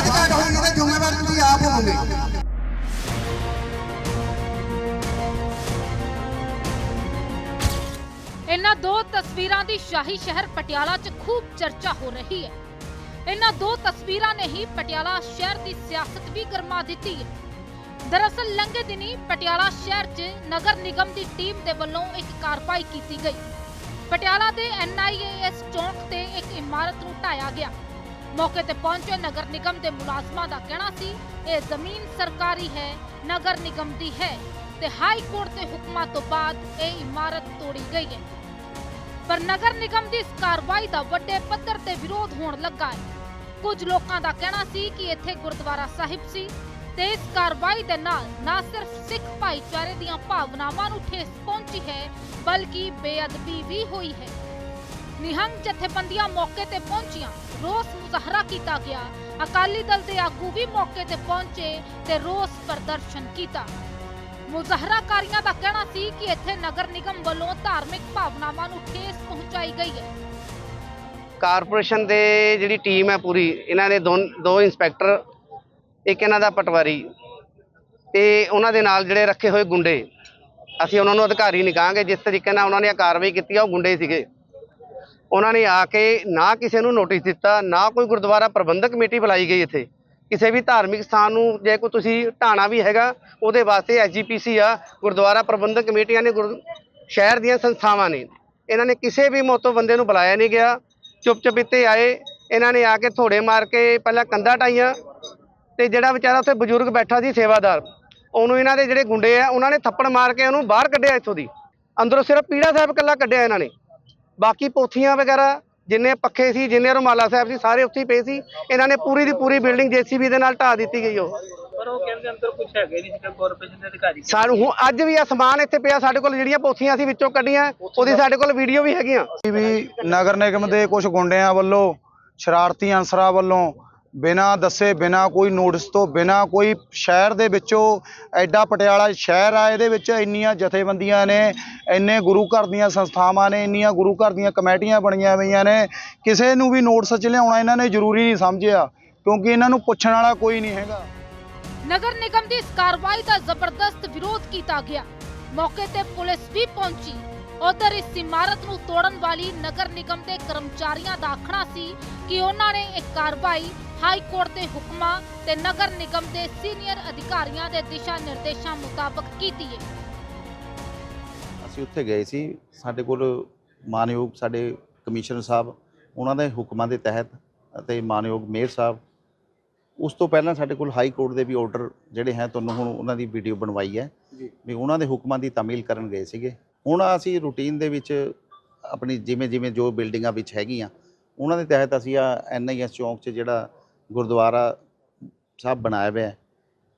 ਜੇ ਘਾਟ ਹੋਈ ਤਾਂ ਜ਼ਿੰਮੇਵਾਰ ਤੁਸੀਂ ਆਪ ਹੋਵੋਗੇ। ਇਹਨਾਂ ਦੋ ਤਸਵੀਰਾਂ ਦੀ ਸ਼ਾਹੀ ਸ਼ਹਿਰ ਪਟਿਆਲਾ 'ਚ ਖੂਬ ਚਰਚਾ ਹੋ ਰਹੀ ਹੈ। ਇਹਨਾਂ ਦੋ ਤਸਵੀਰਾਂ ਨੇ ਹੀ ਪਟਿਆਲਾ ਸ਼ਹਿਰ ਦੀ ਸਿਆਸਤ ਵੀ ਗਰਮਾ ਦਿੱਤੀ ਹੈ। ਦਰਅਸਲ, ਲੰਘੇ ਦਿਨੀ ਪਟਿਆਲਾ ਸ਼ਹਿਰ 'ਚ ਨਗਰ ਨਿਗਮ ਦੀ ਟੀਮ ਦੇ ਵੱਲੋਂ ਇੱਕ ਕਾਰਵਾਈ ਕੀਤੀ ਗਈ। ਪਟਿਆਲਾ ਦੇ ਐਨਆਈਏਐਸ ਚੌਂਕ ਤੇ ਇੱਕ ਇਮਾਰਤ ਨੂੰ ਢਾਇਆ ਗਿਆ। ਮੌਕੇ ਤੇ ਪਹੁੰਚੇ। ਨਗਰ ਨਿਗਮ ਦੇ ਮੁਲਾਜ਼ਮਾਂ ਦਾ ਕਹਿਣਾ ਸੀ, ਇਹ ਜ਼ਮੀਨ ਸਰਕਾਰੀ ਹੈ, ਨਗਰ ਨਿਗਮ ਦੀ ਹੈ ਤੇ ਹਾਈ ਕੋਰਟ ਦੇ ਹੁਕਮਾਂ ਤੋਂ ਬਾਅਦ ਇਹ ਇਮਾਰਤ ਤੋੜੀ ਗਈ ਹੈ। ਪਰ ਨਗਰ ਨਿਗਮ ਦੀ ਇਸ ਕਾਰਵਾਈ ਦਾ ਵੱਡੇ ਪੱਧਰ ਤੇ ਵਿਰੋਧ ਹੋਣ ਲੱਗਾ ਹੈ। ਕੁਝ ਲੋਕਾਂ ਦਾ ਕਹਿਣਾ ਸੀ ਕਿ ਇੱਥੇ ਗੁਰਦੁਆਰਾ ਸਾਹਿਬ ਸੀ ਤੇ ਇਸ ਕਾਰਵਾਈ ਦੇ ਨਾਲ ਨਾ ਸਿਰਫ ਸਿੱਖ ਭਾਈਚਾਰੇ ਦੀਆਂ ਭਾਵਨਾਵਾਂ ਨੂੰ ਠੇਸ ਪਹੁੰਚੀ ਹੈ, ਬਲਕਿ ਬੇਅਦਬੀ ਵੀ ਹੋਈ ਹੈ। ਨਿਹੰਗ ਜਥੇਬੰਦੀਆਂ ਮੌਕੇ ਤੇ ਪਹੁੰਚੀਆਂ। ਰੋਸ ਮੁਜ਼ਾਹਰਾ ਕੀਤਾ ਗਿਆ। ਅਕਾਲੀ ਦਲ ਦੇ ਆਗੂ ਵੀ ਮੌਕੇ ਤੇ ਪਹੁੰਚੇ ਤੇ ਰੋਸ ਪ੍ਰਦਰਸ਼ਨ ਕੀਤਾ। ਮੁਜ਼ਾਹਰਾਕਾਰੀਆਂ ਦਾ ਕਹਿਣਾ ਸੀ ਕਿ ਇੱਥੇ ਨਗਰ ਨਿਗਮ ਵੱਲੋਂ ਧਾਰਮਿਕ ਭਾਵਨਾਵਾਂ ਨੂੰ ਠੇਸ ਪਹੁੰਚਾਈ ਗਈ ਹੈ। ਕਾਰਪੋਰੇਸ਼ਨ ਦੇ ਜਿਹੜੀ ਟੀਮ ਹੈ ਪੂਰੀ, ਇਹਨਾਂ ਦੇ ਦੋ ਦੋ ਇੰਸਪੈਕਟਰ, ਇੱਕ ਇਹਨਾਂ ਦਾ ਪਟਵਾਰੀ ਤੇ ਉਹਨਾਂ ਦੇ ਨਾਲ ਜਿਹੜੇ ਰੱਖੇ ਹੋਏ ਗੁੰਡੇ। ਅਸੀਂ ਉਹਨਾਂ ਨੂੰ ਅਧਿਕਾਰੀ ਨਹੀਂ ਕਹਾਂਗੇ ਜਿਸ ਤਰੀਕੇ ਨਾਲ ਉਹਨਾਂ ਨੇ ਕਾਰਵਾਈ ਕੀਤੀ ਆ, ਉਹ ਗੁੰਡੇ ਸੀਗੇ। ਉਹਨਾਂ ਨੇ ਆ ਕੇ ਨਾ ਕਿਸੇ ਨੂੰ ਨੋਟਿਸ ਦਿੱਤਾ, ਨਾ ਕੋਈ ਗੁਰਦੁਆਰਾ ਪ੍ਰਬੰਧਕ ਕਮੇਟੀ ਬੁਲਾਈ ਗਈ ਇੱਥੇ। ਕਿਸੇ ਵੀ ਧਾਰਮਿਕ ਸਥਾਨ ਨੂੰ ਜੇ ਕੋਈ ਤੁਸੀਂ ਢਾਣਾ ਵੀ ਹੈਗਾ, ਉਹਦੇ ਵਾਸਤੇ ਐਸਜੀਪੀਸੀ ਆ, ਗੁਰਦੁਆਰਾ ਪ੍ਰਬੰਧਕ ਕਮੇਟੀਆਂ ਨੇ ਗੁਰ- ਸ਼ਹਿਰ ਦੀਆਂ ਸੰਸਥਾਵਾਂ ਨੇ। ਇਹਨਾਂ ਨੇ ਕਿਸੇ ਵੀ ਮੋਤੋ ਬੰਦੇ ਨੂੰ ਬੁਲਾਇਆ ਨਹੀਂ ਗਿਆ। ਚੁੱਪ ਚਪੀਤੇ ਆਏ। ਇਹਨਾਂ ਨੇ ਆ ਕੇ ਥੋੜੇ ਮਾਰ ਕੇ ਪਹਿਲਾਂ ਕੰਧਾਂ ਟਾਈਆਂ ਤੇ ਜਿਹੜਾ ਵਿਚਾਰਾ ਉੱਥੇ ਬਜ਼ੁਰਗ ਬੈਠਾ ਸੀ ਸੇਵਾਦਾਰ, ਉਹਨੂੰ ਇਹਨਾਂ ਦੇ ਜਿਹੜੇ ਗੁੰਡੇ ਆ, ਉਹਨਾਂ ਨੇ ਥੱਪੜ ਮਾਰ ਕੇ ਉਹਨੂੰ ਬਾਹਰ ਕੱਢਿਆ ਇੱਥੋਂ ਦੀ। ਅੰਦਰੋਂ ਸਿਰਫ ਪੀੜਾ ਸਾਹਿਬ ਇਕੱਲਾ ਕੱਢਿਆ ਇਹਨਾਂ ਨੇ। ਬਾਕੀ ਪੋਥੀਆਂ ਵਗੈਰਾ ਜਿੰਨੇ ਪੱਖੇ ਸੀ ਜਿੰਨੇ ਰੁਮਾਲਾ ਸਾਹਿਬ ਸੀ ਸਾਰੇ ਉੱਥੇ ਹੀ ਪਏ ਸੀ। ਇਹਨਾਂ ਨੇ ਪੂਰੀ ਦੀ ਪੂਰੀ ਬਿਲਡਿੰਗ ਜੇਸੀਬੀ ਦੇ ਨਾਲ ਢਾਹ ਦਿੱਤੀ ਗਈ ਉਹ। ਪਰ ਉਹ ਕਹਿੰਦੇ ਅੰਦਰ ਕੁਝ ਹੈਗਾ ਨਹੀਂ ਸੀਗਾ ਕਾਰਪੋਰੇਸ਼ਨ ਦੇ ਅਧਿਕਾਰੀ ਸਾਨੂੰ ਹੁਣ ਅੱਜ ਵੀ ਆ ਸਮਾਨ ਇੱਥੇ ਪਿਆ ਸਾਡੇ ਕੋਲ ਜਿਹੜੀਆਂ ਪੋਥੀਆਂ ਸੀ ਵਿੱਚੋਂ ਕੱਢੀਆਂ ਉਹਦੀ ਸਾਡੇ ਕੋਲ ਵੀਡੀਓ ਵੀ ਹੈਗੀਆਂ। ਵੀ ਨਗਰ ਨਿਗਮ ਦੇ ਕੁਝ ਗੁੰਡਿਆਂ ਵੱਲੋਂ ਸ਼ਰਾਰਤੀ ਅਨਸਰਾਂ ਵੱਲੋਂ ਬਿਨਾਂ ਦੱਸੇ, ਬਿਨਾਂ ਕੋਈ ਨੋਟਿਸ ਤੋਂ, ਬਿਨਾਂ ਕੋਈ ਸ਼ਹਿਰ ਦੇ ਵਿੱਚੋਂ ਐਡਾ ਪਟਿਆਲਾ ਸ਼ਹਿਰ ਆ, ਇਹਦੇ ਵਿੱਚ ਇੰਨੀਆਂ ਜਥੇਬੰਦੀਆਂ ਨੇ, ਇੰਨੇ ਗੁਰੂ ਘਰ ਦੀਆਂ ਸੰਸਥਾਵਾਂ ਨੇ, ਇੰਨੀਆਂ ਗੁਰੂ ਘਰ ਦੀਆਂ ਕਮੇਟੀਆਂ ਬਣੀਆਂ ਹੋਈਆਂ ਨੇ, ਕਿਸੇ ਨੂੰ ਵੀ ਨੋਟਿਸ 'ਚ ਲਿਆਉਣਾ ਇਹਨਾਂ ਨੇ ਜ਼ਰੂਰੀ ਨਹੀਂ ਸਮਝਿਆ, ਕਿਉਂਕਿ ਇਹਨਾਂ ਨੂੰ ਪੁੱਛਣ ਵਾਲਾ ਕੋਈ ਨਹੀਂ ਹੈਗਾ। ਨਗਰ ਨਿਗਮ ਦੀ ਇਸ ਕਾਰਵਾਈ ਦਾ ਜ਼ਬਰਦਸਤ ਵਿਰੋਧ ਕੀਤਾ ਗਿਆ। ਮੌਕੇ ਤੇ ਪੁਲਿਸ ਵੀ ਪਹੁੰਚੀ। ਉਧਰ ਇਸ ਇਮਾਰਤ ਨੂੰ ਤੋੜਨ ਵਾਲੀ ਨਗਰ ਨਿਗਮ ਦੇ ਕਰਮਚਾਰੀਆਂ ਦਾ ਆਖਣਾ ਸੀ ਕਿ ਉਹਨਾਂ ਨੇ ਇਹ ਕਾਰਵਾਈ ਹਾਈ ਕੋਰਟ ਦੇ ਹੁਕਮਾਂ ਤੇ ਨਗਰ ਨਿਗਮ ਦੇ ਸੀਨੀਅਰ ਅਧਿਕਾਰੀਆਂ ਦੇ ਦਿਸ਼ਾ ਨਿਰਦੇਸ਼ਾਂ ਮੁਤਾਬਕ ਕੀਤੀ ਹੈ। ਅਸੀਂ ਉੱਥੇ ਗਏ ਸੀ। ਸਾਡੇ ਕੋਲ ਮਾਨਯੋਗ ਸਾਡੇ ਕਮਿਸ਼ਨਰ ਸਾਹਿਬ ਉਹਨਾਂ ਦੇ ਹੁਕਮਾਂ ਦੇ ਤਹਿਤ ਅਤੇ ਮਾਨਯੋਗ ਮੇਅਰ ਸਾਹਿਬ ਉਸ ਤੋਂ ਪਹਿਲਾਂ ਸਾਡੇ ਕੋਲ ਹਾਈ ਕੋਰਟ ਦੇ ਵੀ ਆਰਡਰ ਜਿਹੜੇ ਹੈ ਤੁਹਾਨੂੰ ਹੁਣ ਉਹਨਾਂ ਦੀ ਵੀਡੀਓ ਬਣਵਾਈ ਹੈ ਵੀ ਉਹਨਾਂ ਦੇ ਹੁਕਮਾਂ ਦੀ ਤਾਮੀਲ ਕਰਨ ਗਏ ਸੀਗੇ। ਹੁਣ ਅਸੀਂ ਰੂਟੀਨ ਦੇ ਵਿੱਚ ਆਪਣੀ ਜਿਵੇਂ ਜਿਵੇਂ ਜੋ ਬਿਲਡਿੰਗਾਂ ਵਿੱਚ ਹੈਗੀਆਂ, ਉਹਨਾਂ ਦੇ ਤਹਿਤ ਅਸੀਂ ਆ ਐਨਆਈਐਸ ਚੌਂਕ 'ਚ ਜਿਹੜਾ ਗੁਰਦੁਆਰਾ ਸਾਹਿਬ ਬਣਾਇਆ ਹੋਇਆ ਹੈ,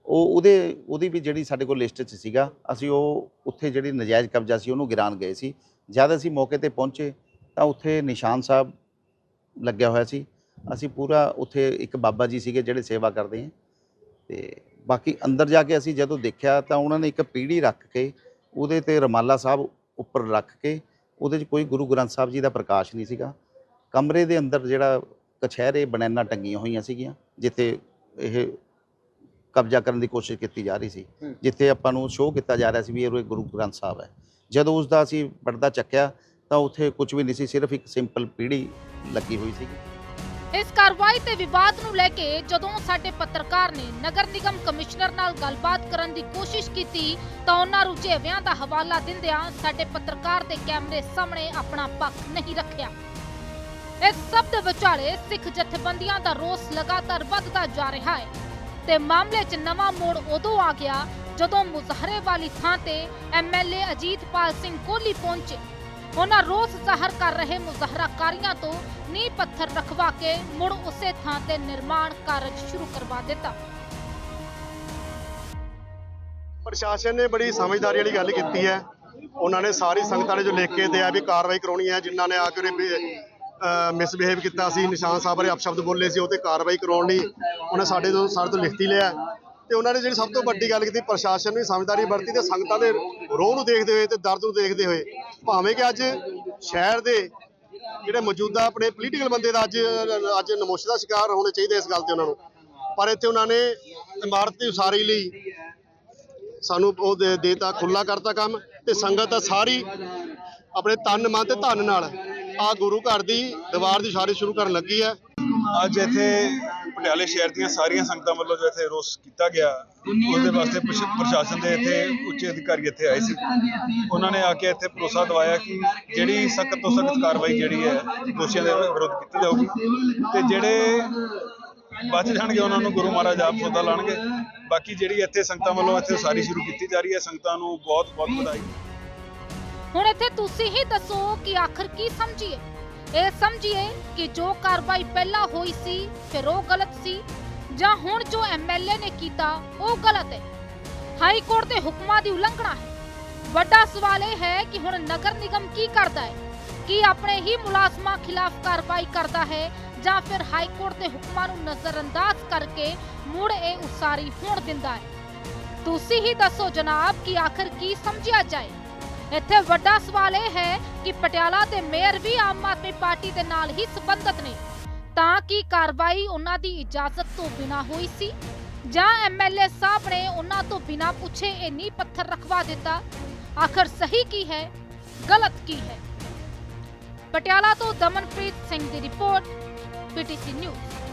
ਉਹ ਉਹਦੇ, ਉਹਦੀ ਵੀ ਜਿਹੜੀ ਸਾਡੇ ਕੋਲ ਲਿਸਟ 'ਚ ਸੀਗਾ, ਅਸੀਂ ਉਹ ਉੱਥੇ ਜਿਹੜੀ ਨਜਾਇਜ਼ ਕਬਜ਼ਾ ਸੀ ਉਹਨੂੰ ਗਿਰਾਨ ਗਏ ਸੀ। ਜਦ ਅਸੀਂ ਮੌਕੇ ਤੇ ਪਹੁੰਚੇ ਤਾਂ ਉੱਥੇ ਨਿਸ਼ਾਨ ਸਾਹਿਬ ਲੱਗਿਆ ਹੋਇਆ ਸੀ। ਅਸੀਂ ਪੂਰਾ ਉੱਥੇ ਇੱਕ ਬਾਬਾ ਜੀ ਸੀਗੇ ਜਿਹੜੇ ਸੇਵਾ ਕਰਦੇ ਹੈ ਤੇ ਬਾਕੀ ਅੰਦਰ ਜਾ ਕੇ ਅਸੀਂ ਜਦੋਂ ਦੇਖਿਆ ਤਾਂ ਉਹਨਾਂ ਨੇ ਇੱਕ ਪੀੜੀ ਰੱਖ ਕੇ ਉਹਦੇ ਤੇ ਰਮਾਲਾ ਸਾਹਿਬ ਉੱਪਰ ਰੱਖ ਕੇ ਉਹਦੇ 'ਚ ਕੋਈ ਗੁਰੂ ਗ੍ਰੰਥ ਸਾਹਿਬ ਜੀ ਦਾ ਪ੍ਰਕਾਸ਼ ਨਹੀਂ ਸੀਗਾ। ਕਮਰੇ ਦੇ ਅੰਦਰ ਜਿਹੜਾ ਕਛਹਿਰੇ ਬਨੈਨਾ ਟੰਗੀਆਂ ਹੋਈਆਂ ਸੀਗੀਆਂ ਜਿੱਥੇ ਇਹ ਕਬਜ਼ਾ ਕਰਨ ਦੀ ਕੋਸ਼ਿਸ਼ ਕੀਤੀ ਜਾ ਰਹੀ ਸੀ ਜਿੱਥੇ ਆਪਾਂ ਨੂੰ ਸ਼ੋਅ ਕੀਤਾ ਜਾ ਰਿਹਾ ਸੀ ਵੀ ਇਹ ਗੁਰੂ ਗ੍ਰੰਥ ਸਾਹਿਬ ਹੈ। ਜਦੋਂ ਉਸ ਦਾ ਅਸੀਂ ਪਰਦਾ ਚੱਕਿਆ ਤਾਂ ਉੱਥੇ ਕੁਝ ਵੀ ਨਹੀਂ ਸੀ ਸਿਰਫ ਇੱਕ ਸਿੰਪਲ ਪੀੜੀ ਲੱਗੀ ਹੋਈ ਸੀ ਇਸ ਕਾਰਵਾਈ ਤੇ ਵਿਵਾਦ ਨੂੰ ਲੈ ਕੇ ਜਦੋਂ ਸਾਡੇ ਪੱਤਰਕਾਰ ਨੇ ਨਗਰ ਨਿਗਮ ਕਮਿਸ਼ਨਰ ਨਾਲ ਗੱਲਬਾਤ ਕਰਨ ਦੀ ਕੋਸ਼ਿਸ਼ ਕੀਤੀ ਤਾਂ ਉਹਨਾਂ ਰੁਝੇਵਿਆਂ ਦਾ ਹਵਾਲਾ ਦਿੰਦਿਆਂ ਸਾਡੇ ਪੱਤਰਕਾਰ ਦੇ ਕੈਮਰੇ ਸਾਹਮਣੇ ਆਪਣਾ ਪੱਖ ਨਹੀਂ ਰੱਖਿਆ। ਇਸ ਸਭ ਦੇ ਵਿਚਾਲੇ ਸਿੱਖ ਜਥੇਬੰਦੀਆਂ ਦਾ ਰੋਸ ਲਗਾਤਾਰ ਵੱਧਦਾ ਜਾ ਰਿਹਾ ਹੈ ਤੇ ਮਾਮਲੇ 'ਚ ਨਵਾਂ ਮੋੜ ਉਦੋਂ ਆ ਗਿਆ ਜਦੋਂ ਮੁਜ਼ਾਹਰੇ ਵਾਲੀ ਥਾਂ ਤੇ ਐਮਐਲਏ ਅਜੀਤਪਾਲ ਸਿੰਘ ਕੋਹਲੀ ਪਹੁੰਚੇ। ਉਹਨਾਂ ਰੋਸ ਜ਼ਾਹਰ ਕਰ ਰਹੇ ਮੁਜ਼ਾਹਰਾਕਾਰੀਆਂ ਤੋਂ ਨੀਂਹ ਪੱਥਰ ਰਖਵਾ ਕੇ ਮੁੜ ਉਸੇ ਥਾਂ ਤੇ ਨਿਰਮਾਣ ਕਾਰਜ ਸ਼ੁਰੂ ਕਰਵਾ ਦਿੱਤਾ। ਪ੍ਰਸ਼ਾਸਨ ਨੇ ਬੜੀ ਸਮਝਦਾਰੀ ਵਾਲੀ ਗੱਲ ਕੀਤੀ ਹੈ। ਉਹਨਾਂ ਨੇ ਸਾਰੀ ਸੰਗਤਾਂ ਨੇ ਜੋ ਲਿਖ ਕੇ ਦਿਆ ਵੀ ਕਾਰਵਾਈ ਕਰਾਉਣੀ ਹੈ, ਜਿਨ੍ਹਾਂ ਨੇ ਆ ਕੇ ਮਿਸਬਿਹੇਵ ਕੀਤਾ ਸੀ, ਨਿਸ਼ਾਨ ਸਾਹਿਬ ਬਾਰੇ ਅਪਸ਼ਬਦ ਬੋਲੇ ਸੀ, ਉਹ ਤੇ ਕਾਰਵਾਈ ਕਰਾਉਣ ਲਈ ਉਹਨੇ ਸਾਡੇ ਤੋਂ ਸਾਡੇ ਤੋਂ ਲਿਖਤੀ ਲਿਆ ਤੇ ਉਹਨਾਂ ਨੇ ਜਿਹੜੀ ਸਭ ਤੋਂ ਵੱਡੀ ਗੱਲ ਕੀਤੀ ਪ੍ਰਸ਼ਾਸਨ ਨੇ ਸਮਝਦਾਰੀ ਵਰਤੀ ਤੇ ਸੰਗਤਾਂ ਦੇ ਰੋਹ ਨੂੰ ਦੇਖਦੇ ਹੋਏ ਤੇ ਦਰਦ ਨੂੰ ਦੇਖਦੇ ਹੋਏ ਭਾਵੇਂ ਕਿ ਅੱਜ ਸ਼ਹਿਰ ਦੇ ਜਿਹੜੇ ਮੌਜੂਦਾ ਆਪਣੇ ਪੋਲੀਟੀਕਲ ਬੰਦੇ ਦਾ ਅੱਜ ਅੱਜ ਨਮੋਸ਼ ਦਾ ਸ਼ਿਕਾਰ ਹੋਣੇ ਚਾਹੀਦੇ ਇਸ ਗੱਲ ਤੇ ਉਹਨਾਂ ਨੂੰ। ਪਰ ਇੱਥੇ ਉਹਨਾਂ ਨੇ ਇਮਾਰਤ ਦੀ ਉਸਾਰੀ ਲਈ ਸਾਨੂੰ ਉਹ ਦੇਤਾ ਖੁੱਲਾ ਕਰਤਾ ਕੰਮ ਤੇ ਸੰਗਤ ਸਾਰੀ ਆਪਣੇ ਤਨ ਮਨ ਤੇ ਧਨ ਨਾਲ ਆ ਗੁਰੂ ਘਰ ਦੀ ਦੀਵਾਰ ਦੀ ਉਸਾਰੀ ਸ਼ੁਰੂ ਕਰਨ ਲੱਗੀ ਹੈ। ਅੱਜ ਇੱਥੇ ਪਟਿਆਲੇ ਸ਼ਹਿਰ ਦੀਆਂ ਸਾਰੀਆਂ ਸੰਗਤਾਂ ਵੱਲੋਂ ਜੋ ਇੱਥੇ ਰੋਸ ਕੀਤਾ ਗਿਆ, ਉਹਦੇ ਵਾਸਤੇ ਪ੍ਰਸ਼- ਪ੍ਰਸ਼ਾਸਨ ਦੇ ਇੱਥੇ ਉੱਚ ਅਧਿਕਾਰੀ ਇੱਥੇ ਆਏ ਸੀ। ਉਹਨਾਂ ਨੇ ਆ ਕੇ ਇੱਥੇ ਭਰੋਸਾ ਦਿਵਾਇਆ ਕਿ ਜਿਹੜੀ ਸਖਤ ਤੋਂ ਸਖਤ ਕਾਰਵਾਈ ਜਿਹੜੀ ਹੈ, ਦੋਸ਼ੀਆਂ ਦੇ ਵਿਰੁੱਧ ਕੀਤੀ ਜਾਊਗੀ ਤੇ ਜਿਹੜੇ ਬਚ ਜਾਣਗੇ, ਉਹਨਾਂ ਨੂੰ ਗੁਰੂ ਮਹਾਰਾਜ ਆਪ ਸੌਦਾ ਲਾਣਗੇ। ਬਾਕੀ ਜਿਹੜੀ ਇੱਥੇ ਸੰਗਤਾਂ ਵੱਲੋਂ ਇੱਥੇ ਉਸਾਰੀ ਸ਼ੁਰੂ ਕੀਤੀ ਜਾ ਰਹੀ ਹੈ, ਸੰਗਤਾਂ ਨੂੰ ਬਹੁਤ ਬਹੁਤ ਵਧਾਈ। ਹੁਣ ਇੱਥੇ ਤੁਸੀਂ ਹੀ ਦੱਸੋ ਕਿ ਆਖਰ ਕੀ ਸਮਝੀਏ? ਇਹ ਸਮਝੀਏ ਕਿ ਜੋ ਕਾਰਵਾਈ ਪਹਿਲਾਂ ਹੋਈ ਸੀ, ਫਿਰ ਉਹ ਗਲਤ ਸੀ, ਜਾਂ ਹੁਣ ਜੋ ਐਮਐਲਏ ਨੇ ਕੀਤਾ, ਉਹ ਗਲਤ ਹੈ। ਹਾਈ ਕੋਰਟ ਦੇ ਹੁਕਮਾਂ ਦੀ ਉਲੰਘਣਾ ਹੈ। ਵੱਡਾ ਸਵਾਲ ਇਹ ਹੈ ਕਿ ਹੁਣ ਨਗਰ ਨਿਗਮ ਕੀ ਕਰਦਾ ਹੈ? ਕੀ ਆਪਣੇ ਹੀ ਮੁਲਾਜ਼ਮਾਂ ਖਿਲਾਫ ਕਾਰਵਾਈ ਕਰਦਾ ਹੈ, ਜਾਂ ਫਿਰ ਹਾਈ ਕੋਰਟ ਦੇ ਹੁਕਮਾਂ ਨੂੰ ਨਜ਼ਰਅੰਦਾਜ਼ ਕਰਕੇ ਮੁੜ ਇਹ ਉਸਾਰੀ ਹੋਣ ਦਿੰਦਾ ਹੈ? ਤੁਸੀਂ ਹੀ ਦੱਸੋ ਜਨਾਬ ਕਿ ਆਖਰ ਕੀ ਸਮਝਿਆ ਜਾਏ। ਇੱਥੇ ਵੱਡਾ ਸਵਾਲ ਇਹ ਹੈ ਕਿ ਪਟਿਆਲਾ ਦੇ ਮੇਅਰ ਵੀ ਆਮ ਆਦਮੀ ਪਾਰਟੀ ਦੇ ਨਾਲ ਹੀ ਸੰਬੰਧਤ ਨੇ। ਤਾਂ ਕੀ ਕਾਰਵਾਈ ਉਹਨਾਂ ਦੀ ਇਜਾਜ਼ਤ ਤੋਂ ਬਿਨਾ ਹੋਈ ਸੀ? ਜਾਂ ਐਮਐਲਏ ਸਾਹਿਬ ਨੇ ਉਹਨਾਂ ਤੋਂ ਬਿਨਾ ਪੁੱਛੇ ਇਹ ਨੀਂਹ ਪੱਥਰ ਰਖਵਾ ਦਿੱਤਾ? ਆਖਰ ਸਹੀ ਕੀ ਹੈ? ਗਲਤ ਕੀ ਹੈ? ਪਟਿਆਲਾ ਤੋਂ ਦਮਨਪ੍ਰੀਤ ਸਿੰਘ ਦੀ ਰਿਪੋਰਟ ਪੀਟੀਸੀ ਨਿਊਜ਼।